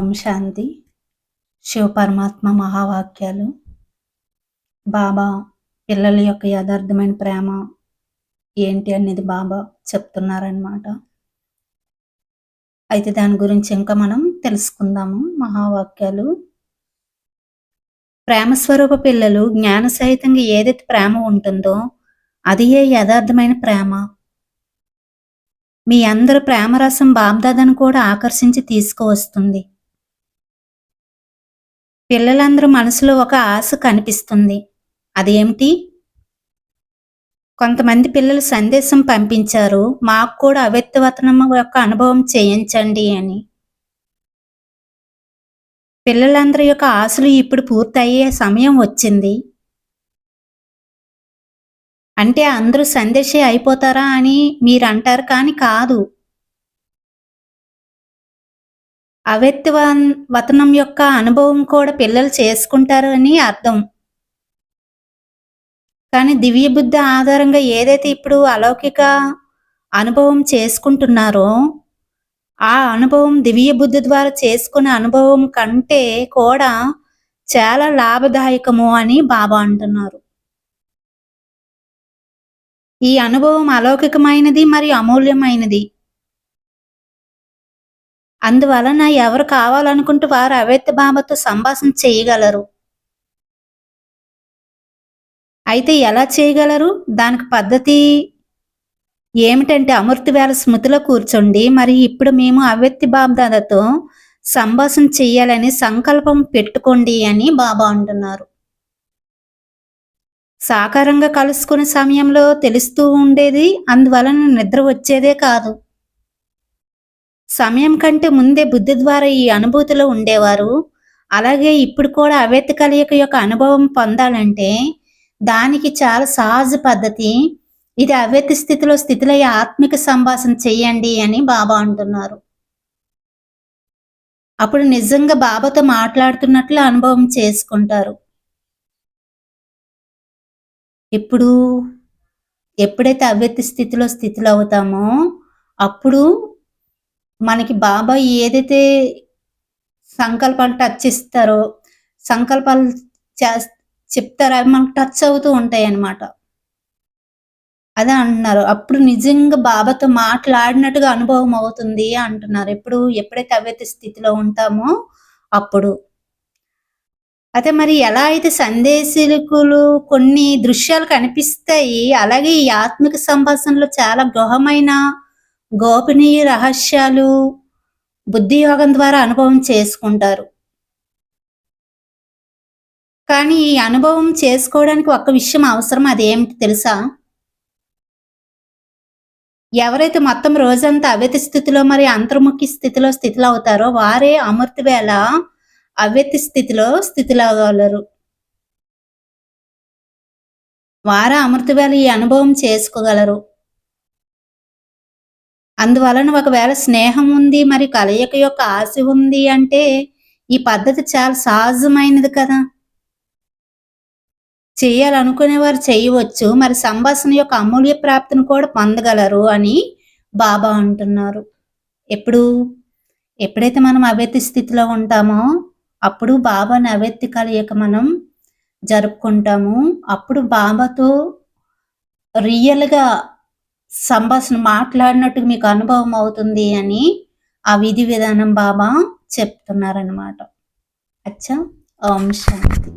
ఓం శాంతి శివ పరమాత్మ మహావాక్యాలు బాబా పిల్లల యొక్క యథార్థమైన ప్రేమ ఏంటి అనేది బాబా చెప్తున్నారనమాట అయితే దాని గురించి ఇంకా మనం తెలుసుకుందాము. మహావాక్యాలు. ప్రేమస్వరూప పిల్లలు జ్ఞాన సహితంగా ఏదైతే ప్రేమ ఉంటుందో అది ఏ యథార్థమైన ప్రేమ? మీ అందరి ప్రేమరసం బాబ్దాదని కూడా ఆకర్షించి తీసుకువస్తుంది. పిల్లలందరూ మనసులో ఒక ఆశ కనిపిస్తుంది. అదేమిటి? కొంతమంది పిల్లలు సందేశం పంపించారు. మాకు కూడా అవ్యక్తవతనం యొక్క అనుభవం చేయించండి అని. పిల్లలందరి యొక్క ఆశలు ఇప్పుడు పూర్తయ్యే సమయం వచ్చింది. అంటే అందరూ సందేశే అయిపోతారా అని మీరు అంటారు కానీ కాదు. అవ్యక్త వతనం యొక్క అనుభవం కూడా పిల్లలు చేసుకుంటారు అని అర్థం. కానీ దివ్య బుద్ధి ఆధారంగా ఏదైతే ఇప్పుడు అలౌకిక అనుభవం చేసుకుంటున్నారో ఆ అనుభవం దివ్య బుద్ధి ద్వారా చేసుకునే అనుభవం కంటే కూడా చాలా లాభదాయకము అని బాబా అంటున్నారు. ఈ అనుభవం అలౌకికమైనది మరియు అమూల్యమైనది. అందువలన ఎవరు కావాలనుకుంటూ వారు అవ్యక్త బాబాతో సంభాషణ చేయగలరు. అయితే ఎలా చేయగలరు? దానికి పద్ధతి ఏమిటంటే అమృతి వేళ స్మృతిలో కూర్చోండి. మరి ఇప్పుడు మేము అవ్యక్తి బాబ్దాదతో సంభాషణ చెయ్యాలని సంకల్పం పెట్టుకోండి అని బాబా అంటున్నారు. సాకారంగా కలుసుకునే సమయంలో తెలుస్తూ ఉండేది అందువలన నిద్ర వచ్చేదే కాదు. సమయం కంటే ముందే బుద్ధి ద్వారా ఈ అనుభూతిలో ఉండేవారు. అలాగే ఇప్పుడు కూడా అవ్యక్త కలయిక యొక్క అనుభవం పొందాలంటే దానికి చాలా సహజ పద్ధతి. ఇది అవ్యక్త స్థితిలో స్థితిలో ఆత్మిక సంభాషణ చెయ్యండి అని బాబా అంటున్నారు. అప్పుడు నిజంగా బాబాతో మాట్లాడుతున్నట్లు అనుభవం చేసుకుంటారు. ఇప్పుడు ఎప్పుడైతే అవ్యక్త స్థితిలో స్థితిలో అవుతామో అప్పుడు మనకి బాబా ఏదైతే సంకల్పాలు టచ్ ఇస్తారో సంకల్పాలు చెప్తారో అవి మనకు టచ్ అవుతూ ఉంటాయి అన్నమాట. అదే అంటున్నారు. అప్పుడు నిజంగా బాబాతో మాట్లాడినట్టుగా అనుభవం అవుతుంది అంటున్నారు. ఎప్పుడు ఎప్పుడైతే అవ్యక్త స్థితిలో ఉంటామో అప్పుడు. అయితే మరి ఎలా అయితే సందేశకులు కొన్ని దృశ్యాలు కనిపిస్తాయి అలాగే ఈ ఆత్మిక సంభాషణలో చాలా గృహమైన గోపనీయ రహస్యాలు బుద్ధి యోగం ద్వారా అనుభవం చేసుకుంటారు. కానీ ఈ అనుభవం చేసుకోవడానికి ఒక విషయం అవసరం అదేమిటి తెలుసా? ఎవరైతే మొత్తం రోజంతా అవ్యత స్థితిలో మరి అంతర్ముఖి స్థితిలో స్థితిలో అవుతారో వారే అమృత వేళ అవ్యతి స్థితిలో స్థితిలోగలరు వార అమృతవేళ ఈ అనుభవం చేసుకోగలరు. అందువలన ఒకవేళ స్నేహం ఉంది మరి కలయిక యొక్క ఆశ ఉంది అంటే ఈ పద్ధతి చాలా సహజమైనది కదా. చేయాలనుకునే వారు చేయవచ్చు మరి సంభాషణ యొక్క అమూల్య ప్రాప్తిని కూడా పొందగలరు అని బాబా అంటున్నారు. ఎప్పుడు ఎప్పుడైతే మనం అవేతి స్థితిలో ఉంటామో అప్పుడు బాబాని నైవేద్య కలయిక మనం జరుపుకుంటాము. అప్పుడు బాబాతో రియల్గా సంభాషణ మాట్లాడినట్టు మీకు అనుభవం అవుతుంది అని ఆ విధి విధానం బాబా చెప్తున్నారనమాట అచ్చా ఓం శాంతి.